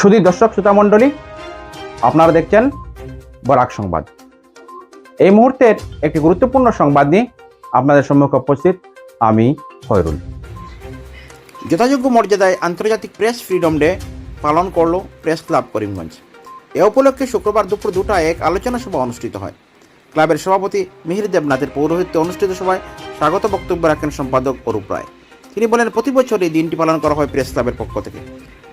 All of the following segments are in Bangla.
শুধু দর্শক, শ্রোতা মণ্ডলী, আপনারা দেখছেন বরাক সংবাদ। এই মুহূর্তের একটি গুরুত্বপূর্ণ সংবাদ নিয়ে আপনাদের সম্মুখে উপস্থিত আমি খয়রুল। যথাযোগ্য মর্যাদায় আন্তর্জাতিক প্রেস ফ্রিডম ডে পালন করল প্রেস ক্লাব করিমগঞ্জ। এ উপলক্ষে শুক্রবার দুপুর দুটায় এক আলোচনা সভা অনুষ্ঠিত হয়। ক্লাবের সভাপতি মিহির দেবনাথের পৌরোহিত্যে অনুষ্ঠিত সভায় স্বাগত বক্তব্য রাখেন সম্পাদক অরূপ রায়। তিনি বলেন, প্রতি বছর এই দিনটি পালন করা হয় প্রেস ক্লাবের পক্ষ থেকে।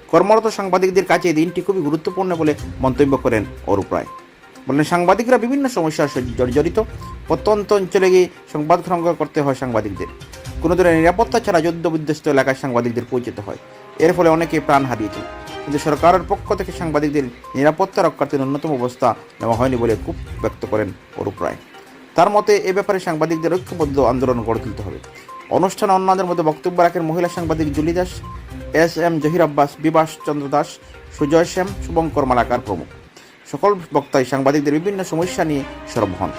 কর্মরত সাংবাদিকদের কাছে দিনটি খুবই গুরুত্বপূর্ণ বলে মন্তব্য করেন অরূপ রায় বলেন, সাংবাদিকরা বিভিন্ন সমস্যার জড়ি- প্রত্যন্ত অঞ্চলে গিয়ে সংবাদ সংগ্রহ করতে হয় সাংবাদিকদের। কোনো ধরনের নিরাপত্তা ছাড়া যুদ্ধ বিধ্বস্ত এলাকায় সাংবাদিকদের পৌঁছতে হয়। এর ফলে অনেকে প্রাণ হারিয়েছে কিন্তু সরকারের পক্ষ থেকে সাংবাদিকদের নিরাপত্তা রক্ষার্থে ন্যূনতম অবস্থা নেওয়া হয়নি বলে খুব ব্যক্ত করেন অরূপ রায় তার মতে, এ ব্যাপারে সাংবাদিকদের ঐক্যবদ্ধ আন্দোলন গড়ে তুলতে হবে। অনুষ্ঠানে অন্যদের মধ্যে বক্তব্য রাখেন মহিলা সাংবাদিক Julie Das, S M Zahir Abbas, Bibhas Chandra Das, Sujoy Shyam Shubhankar Malakar প্রমুখ। সকল বক্তাই সাংবাদিকদের বিভিন্ন সমস্যা নিয়ে সরব হন।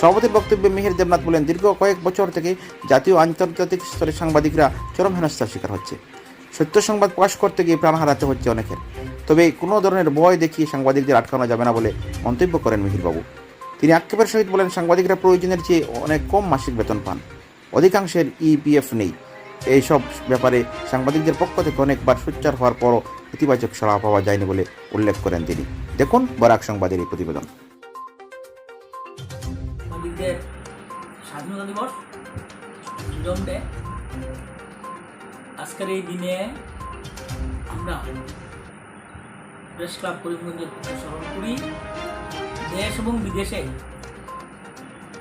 সভাপতির বক্তব্যে মিহির দেবনাথ বলেন, দীর্ঘ কয়েক বছর থেকে জাতীয় আন্তর্জাতিক স্তরে সাংবাদিকরা চরম হেনস্থার শিকার হচ্ছে। সত্য সংবাদ প্রকাশ করতে গিয়ে প্রাণ হারাতে হচ্ছে অনেকের। তবে কোনো ধরনের ভয় দেখিয়ে সাংবাদিকদের আটকানো যাবে না বলে মন্তব্য করেন মিহিরবাবু। তিনি আক্ষেপের সহিত বলেন, সাংবাদিকরা প্রয়োজনের চেয়ে অনেক কম মাসিক বেতন পান। অধিকাংশের ইপিএফ নেই। এইসব ব্যাপারে সাংবাদিকদের পক্ষ থেকে অনেকবার সোচ্চার হওয়ার পরও ইতিবাচক সাড়া পাওয়া যায়নি বলে উল্লেখ করেন তিনি। দেখুন বরাক সংবাদের এই প্রতিবেদন। স্বাধীনতা দিবস আজকের এই দিনে আমরা প্রেস ক্লাব করিমগঞ্জের স্মরণ করি। দেশ এবং বিদেশে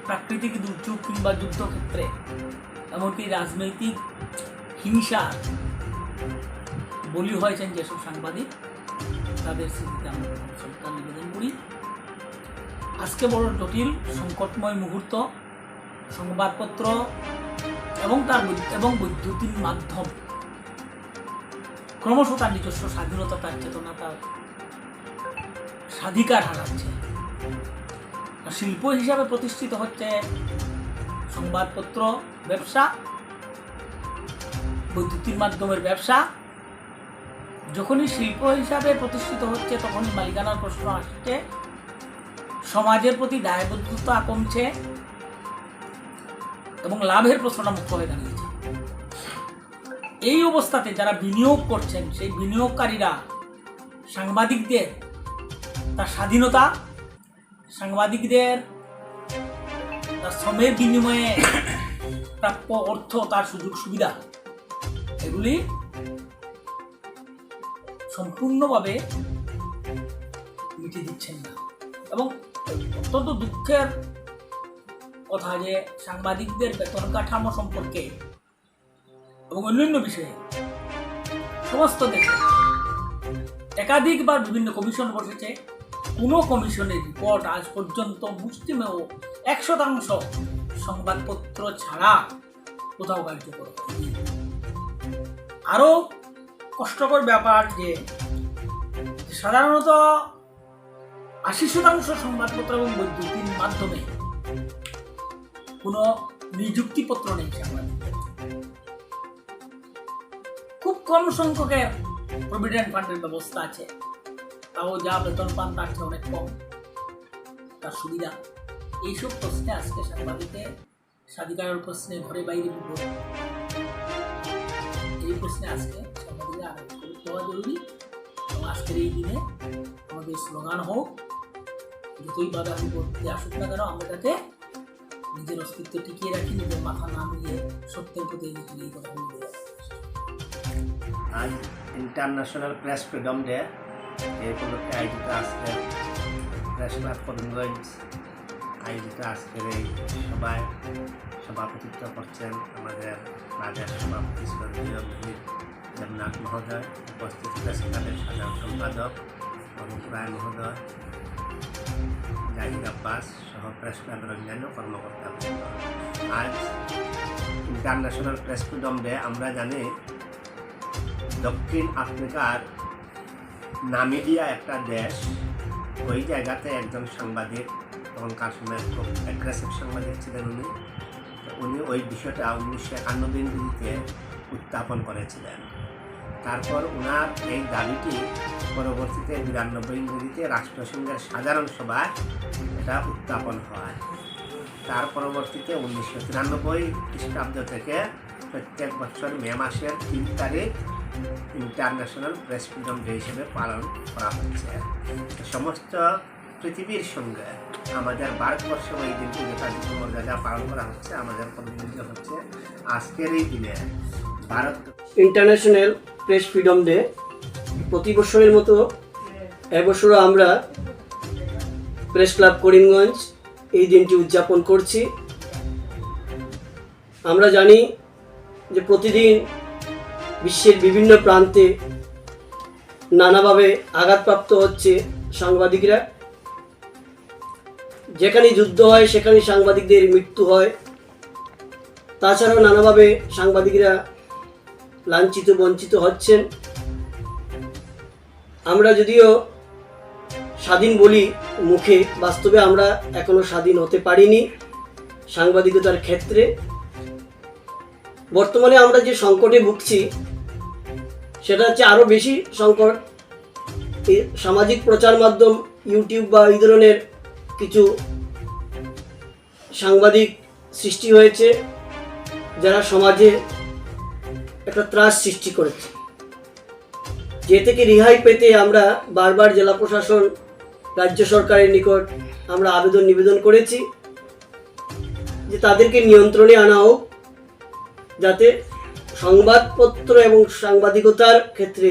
প্রাকৃতিক দুর্যোগ কিংবা যুদ্ধক্ষেত্রে, এমনকি রাজনৈতিক হিংসা। বলি হয়েছেন যেসব সাংবাদিক, তাদের স্মৃতিতে আমরা নিবেদন করি। আজকে বড় জটিল, সংকটময় মুহূর্ত, সংবাদপত্র এবং তার এবং বৈদ্যুতিন মাধ্যম। ক্রমশ তার নিজস্ব স্বাধীনতা, তার চেতনা তার স্বাধিকার হারাচ্ছে। শিল্প হিসাবে প্রতিষ্ঠিত হচ্ছে সংবাদপত্র ব্যবসা বৈদ্যুতিন মাধ্যমের ব্যবসা। যখনই শিল্প হিসাবে প্রতিষ্ঠিত হচ্ছে, তখনই মালিকানার প্রশ্ন আসছে, সমাজের প্রতি দায়বদ্ধতা কমছে এবং লাভের প্রশ্নটা মুখ্য হয়ে দাঁড়িয়েছে। এই অবস্থাতে যারা বিনিয়োগ করছেন, সেই বিনিয়োগকারীরা সাংবাদিকদের তার স্বাধীনতা সাংবাদিকদের তার শ্রমের বিনিময়ে প্রাপ্য অর্থ, তার সুযোগ সুবিধা, এগুলি সম্পূর্ণভাবে মিটিয়ে দিচ্ছেন না। এবং অত্যন্ত দুঃখের কথা যে সাংবাদিকদের বেতন কাঠামো সম্পর্কে এবং অন্যান্য বিষয়ে সমস্ত দেশে একাধিকবার বিভিন্ন কমিশন বসেছে। কোনো কমিশনের রিপোর্ট আজ পর্যন্ত মুষ্টিমেয় এক শতাংশ সংবাদপত্র ছাড়া কোথাও কার্যকর আরও কষ্টকর ব্যাপার যে সাধারণত আশি শতাংশ সংবাদপত্র এবং বৈদ্যুতিন মাধ্যমে কোনো নিযুক্তিপত্র নেই খুব কম সংখ্যকের প্রভিডেন্ট ফান্ডের ব্যবস্থা আছে। তাও যা বেতন পান তার চেয়ে অনেক কম। তার সুবিধা। এইসব প্রশ্নে আজকে সাংবাদিকের স্বাধিকারের প্রশ্নে ঘরে বাইরে বিপদ এই প্রশ্নে আজকে সাংবাদিকরা আরও গুরুত্ব হওয়া জরুরি। এবং আজকের এই দিনে আমাদের স্লোগান হোক, যতই বাধা বিপত্তি আসুক না কেন, আমরা যাতে নিজের অস্তিত্ব টিকিয়ে রাখি, নিজের মাথা না মিলিয়ে সত্যের প্রতি এই কথা আজ ইন্টারন্যাশনাল প্রেস ফ্রিডম ডে এই উপলক্ষে আয়োজিত আজকের ক্লাব করিমগঞ্জ আয়োজিত আজকের এই সভায় সভাপতিত্ব করছেন। আমাদের ক্লাবের সভাপতি স্বর্গীয় দেবনাথ মহোদয়, উপস্থিত প্রেস ক্লাবের সাধারণ সম্পাদক অরূপ রায় মহোদয় জাহির আব্বাস সহ প্রেস ক্লাবের অন্যান্য কর্মকর্তা। আজ ইন্টারন্যাশনাল প্রেস ফ্রিডম ডে, আমরা জানি দক্ষিণ আফ্রিকার নামিবিয়া একটা দেশ, ওই জায়গাতে একজন সাংবাদিক তখনকার সময় খুব অ্যাগ্রেসিভ সাংবাদিক ছিলেন উনি। উনি ওই বিষয়টা উনিশশো একানব্বই ইংরেজিতে উত্থাপন করেছিলেন। তারপর ওনার এই দাবিটি পরবর্তীতে বিরানব্বই ইংরেজিতে রাষ্ট্রসংঘের সাধারণ সভায় এটা উত্থাপন হয়। তার পরবর্তীতে উনিশশো তিরানব্বই খ্রিস্টাব্দ থেকে প্রত্যেক বছর মে মাসের তিন তারিখ ইন্টারন্যাশনাল প্রেস ফ্রিডম ডে হিসেবে পালন করা হচ্ছে। সমস্ত পৃথিবীর সঙ্গে আমাদের ভারতবর্ষে এই দিনটি যথাযথ মর্যাদা পালন করা হচ্ছে, আমাদের প্রতিনিধিত্ব হচ্ছে আজকের এই দিনে। Bharat international press freedom day, প্রতি বছরের মতো এবছরও আমরা প্রেস ক্লাব করিমগঞ্জ এই দিনটি উদযাপন করছি। আমরা জানি যে প্রতিদিন বিশ্বের বিভিন্ন প্রান্তে নানাভাবে আঘাতপ্রাপ্ত হচ্ছে সাংবাদিকরা। যেখানে যুদ্ধ হয়, সেখানে সাংবাদিকদের মৃত্যু হয়। তাছাড়াও নানাভাবে সাংবাদিকরা লাঞ্ছিত, বঞ্চিত হচ্ছেন। আমরা যদিও স্বাধীন বলি মুখে, বাস্তবে আমরা এখনও স্বাধীন হতে পারিনি সাংবাদিকতার ক্ষেত্রে। বর্তমানে আমরা যে সংকটে ভুগছি সেটা হচ্ছে আরও বেশি সংকট। সামাজিক প্রচার মাধ্যম, ইউটিউব বা এই ধরনের কিছু সাংবাদিক সৃষ্টি হয়েছে, যারা সমাজে একটা ত্রাস সৃষ্টি করেছে। যে থেকে রেহাই পেতে আমরা বারবার জেলা প্রশাসন, রাজ্য সরকারের নিকট আমরা আবেদন নিবেদন করেছি যে তাদেরকে নিয়ন্ত্রণে আনা হোক, যাতে সংবাদপত্র এবং সাংবাদিকতার ক্ষেত্রে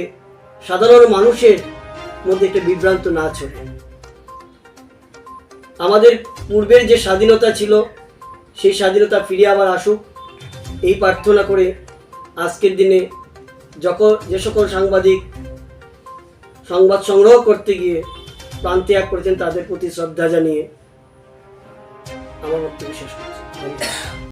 সাধারণ মানুষের মধ্যে একটা বিভ্রান্ত না ছড়ে আমাদের পূর্বের যে স্বাধীনতা ছিল, সেই স্বাধীনতা ফিরে আবার আসুক। এই প্রার্থনা করে আজকের দিনে যখন যে সকল সাংবাদিক সংবাদ সংগ্রহ করতে গিয়ে প্রাণ ত্যাগ করেছেন, তাদের প্রতি শ্রদ্ধা জানিয়ে আমার বক্তব্য শেষ করছি।